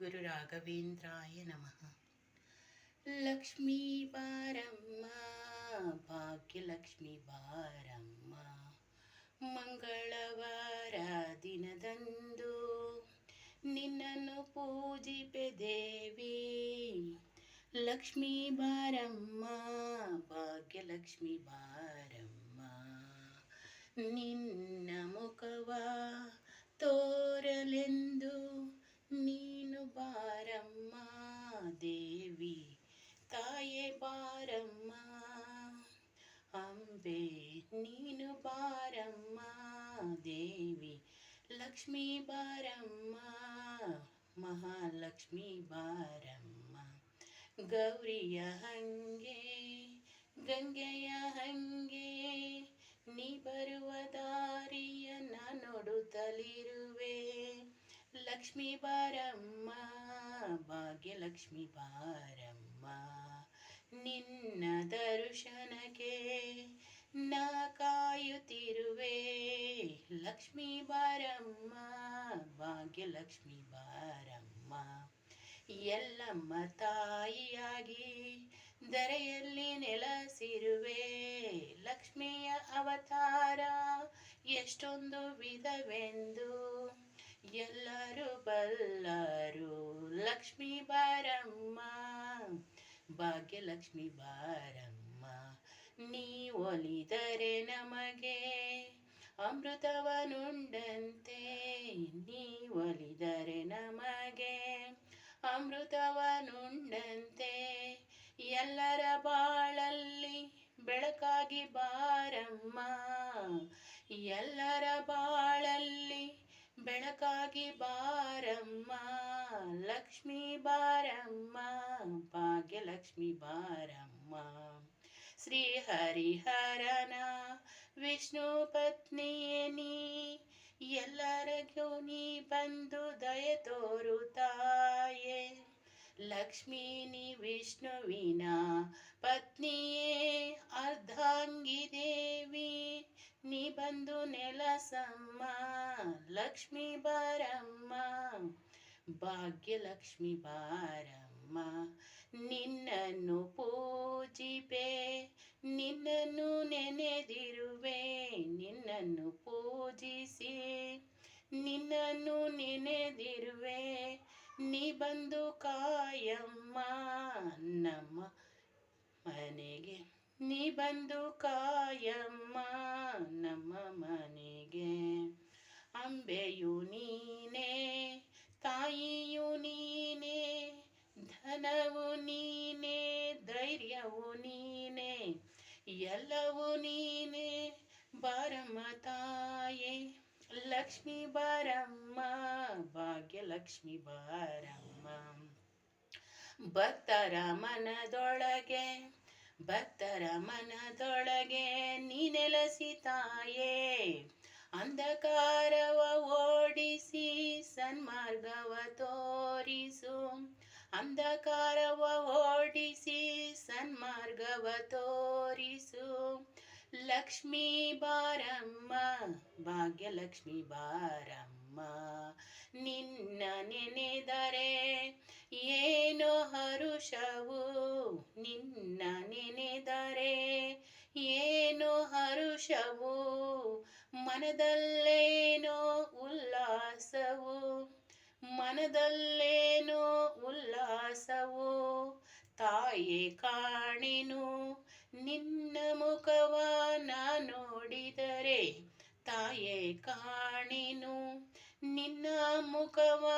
ರಾಘವೇಂದ್ರಾಯ ನಮಃ ಲಕ್ಷ್ಮೀ ಬಾರಮ್ಮ ಭಾಗ್ಯಲಕ್ಷ್ಮಿ ಬಾರಮ್ಮ ಮಂಗಳವಾರ ದಿನದಂದು ನಿನ್ನನ್ನು ಪೂಜಿಪೆ ದೇವಿ ಲಕ್ಷ್ಮೀ ಬಾರಮ್ಮ ಭಾಗ್ಯಲಕ್ಷ್ಮಿ ಬಾರಮ್ಮ ನಿನ್ನ ಮುಖವ ತೋರಲೆಂದು ನೀನು ಬಾರಮ್ಮ ದೇವಿ ತಾಯೇ ಬಾರಮ್ಮ ಅಂಬೆ ನೀನು ಬಾರಮ್ಮ ದೇವಿ ಲಕ್ಷ್ಮೀ ಬಾರಮ್ಮ ಮಹಾಲಕ್ಷ್ಮಿ ಬಾರಮ್ಮ ಗೌರಿಯ ಹಂಗೆ ಗಂಗೆಯ ಹಂಗೆ ಲಕ್ಷ್ಮೀ ಬಾರಮ್ಮ, ಭಾಗ್ಯಲಕ್ಷ್ಮಿ ಬಾರಮ್ಮ, ನಿನ್ನ ದರ್ಶನಕ್ಕೆ ನಾ ಕಾಯುತ್ತಿರುವೆ. ಲಕ್ಷ್ಮೀ ಬಾರಮ್ಮ, ಭಾಗ್ಯಲಕ್ಷ್ಮಿ ಬಾರಮ್ಮ, ಎಲ್ಲಮ್ಮ ತಾಯಿಯಾಗಿ ದರೆಯಲ್ಲಿ ನೆಲೆಸಿರುವೆ. ಲಕ್ಷ್ಮಿಯ ಅವತಾರ ಎಷ್ಟೊಂದು ವಿಧವೆಂದು ಎಲ್ಲರೂ ಬಲ್ಲರು. ಲಕ್ಷ್ಮೀ ಬಾರಮ್ಮ, ಭಾಗ್ಯಲಕ್ಷ್ಮಿ ಬಾರಮ್ಮ ನೀ ಒಲಿದರೆ ನಮಗೆ ಅಮೃತವನುಂಡಂತೆ. ನೀ ಒಲಿದರೆ ನಮಗೆ ಅಮೃತವನುಂಡಂತೆ. ಎಲ್ಲರ ಬಾಳಲ್ಲಿ ಬೆಳಕಾಗಿ ಬಾರಮ್ಮ, ಎಲ್ಲರ ಬಾಳಲ್ಲಿ ಬೆಳಕಾಗಿ ಬಾರಮ್ಮ, ಲಕ್ಷ್ಮೀ ಬಾರಮ್ಮ, ಭಾಗ್ಯಲಕ್ಷ್ಮಿ ಬಾರಮ್ಮ. ಶ್ರೀ ಹರಿಹರನ ವಿಷ್ಣು ಪತ್ನಿಯೇ ನೀ, ಎಲ್ಲರಿಗೂ ನೀ ಬಂದು ದಯ ತೋರು ತಾಯೇ. ಲಕ್ಷ್ಮೀ ನೀ ವಿಷ್ಣುವಿನ ಪತ್ನಿಯೇ, ಅರ್ಧಾಂಗಿ ದೇವಿ, ನೀ ಬಂದು ನೆಲಸಮ್ಮ. ಲಕ್ಷ್ಮೀ ಬಾರಮ್ಮ ಭಾಗ್ಯಲಕ್ಷ್ಮಿ ಬಾರಮ್ಮ ನಿನ್ನನ್ನು ಪೂಜಿಪೆ ನಿನ್ನನ್ನು ನೆನೆದಿರುವೆ ನಿನ್ನನ್ನು ಪೂಜಿಸಿ ನಿನ್ನನ್ನು ನೆನೆದಿರುವೆ ನೀ ಬಂದು ಕಾಯಮ್ಮ ನಮ್ಮ ಮನೆಗೆ ನೀ ಬಂದು ಕಾಯಮ್ಮ ನಮ್ಮ ಮನೆಗೆ ಎಲ್ಲವೂ ನೀನೇ. ಬಾರಮ್ಮ ತಾಯೇ. ಲಕ್ಷ್ಮಿ ಬಾರಮ್ಮ. ಭಾಗ್ಯಲಕ್ಷ್ಮಿ ಬಾರಮ್ಮ. ಭಕ್ತರ ಮನದೊಳಗೆ ಭಕ್ತರ ಮನದೊಳಗೆ ನೀ ನೆಲೆಸಿ ತಾಯೇ. ಅಂಧಕಾರವ ಓಡಿಸಿ, ಸನ್ಮಾರ್ಗವ ತೋರಿಸು. ಅಂಧಕಾರವ ಓಡಿಸಿ ಸನ್ಮಾರ್ಗವ ತೋರಿಸು. ಲಕ್ಷ್ಮೀ ಬಾರಮ್ಮ, ಭಾಗ್ಯಲಕ್ಷ್ಮಿ ಬಾರಮ್ಮ, ನಿನ್ನ ನೆನೆದರೆ ಏನು ಹರುಷವು? ನಿನ್ನ ನೆನೆದರೆ ಏನು ಹರುಷವು? ಮನದಲ್ಲೇನೋ ಉಲ್ಲಾಸವು, ಮನದಲ್ಲೇನೋ ಉಲ್ಲಾಸವು? ತಾಯೇ ಕಾಣೆನು. ನಿನ್ನ ಮುಖವ ನೋಡಿದರೆ ತಾಯೇ ಕಾಣೆನು. ನಿನ್ನ ಮುಖವ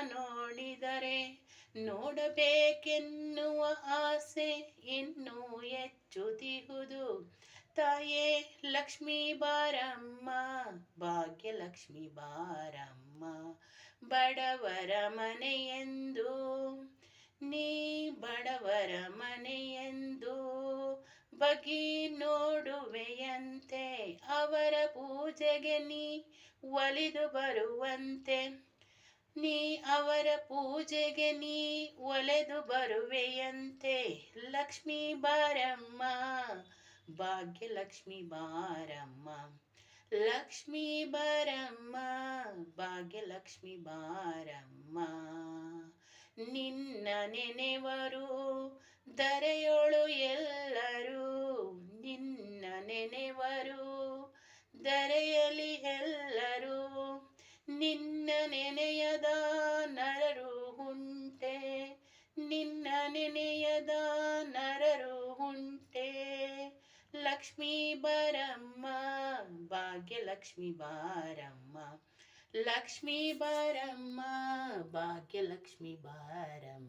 ನೋಡಿದರೆ ನೋಡಬೇಕೆನ್ನುವ ಆಸೆ ಇನ್ನೂ ಹೆಚ್ಚುತ್ತಿಹುದು ತಾಯೇ ಲಕ್ಷ್ಮೀ ಬಾರಮ್ಮ, ಭಾಗ್ಯಲಕ್ಷ್ಮಿ ಬಾರಮ್ಮ, ಬಡವರ ಮನೆಯೆಂದು ನೀ ಬಡವರ ಮನೆಯೆಂದು ಬಗಿ ನೋಡುವೆಯಂತೆ, ಅವರ ಪೂಜೆಗೆ ನೀ ಒಲಿದು ಬರುವಂತೆ. ನೀ ಅವರ ಪೂಜೆಗೆ ನೀ ಒಲೆದು ಬರುವೆಯಂತೆ. ಲಕ್ಷ್ಮೀ ಬಾರಮ್ಮ ಭಾಗ್ಯಲಕ್ಷ್ಮಿ ಬಾರಮ್ಮ, ಲಕ್ಷ್ಮೀ ಬಾರಮ್ಮ ಭಾಗ್ಯಲಕ್ಷ್ಮಿ ಬಾರಮ್ಮ. ನೆನೆವರು ದರೆಯೊಳು ಎಲ್ಲರೂ ನಿನ್ನ ನೆನೆವರು. ದರೆಯಲಿ ಎಲ್ಲರೂ ನಿನ್ನ ನೆನೆಯದ ನರರು ಉಂಟೆ, ನಿನ್ನ ನೆನೆಯದ ನರರು ಉಂಟೆ. ಲಕ್ಷ್ಮೀ ಬಾರಮ್ಮ, ಭಾಗ್ಯಲಕ್ಷ್ಮಿ ಬಾರಮ್ಮ. ಲಕ್ಷ್ಮೀ ಬಾರಮ್ಮ, ಭಾಗ್ಯಲಕ್ಷ್ಮಿ ಬಾರಮ್ಮ.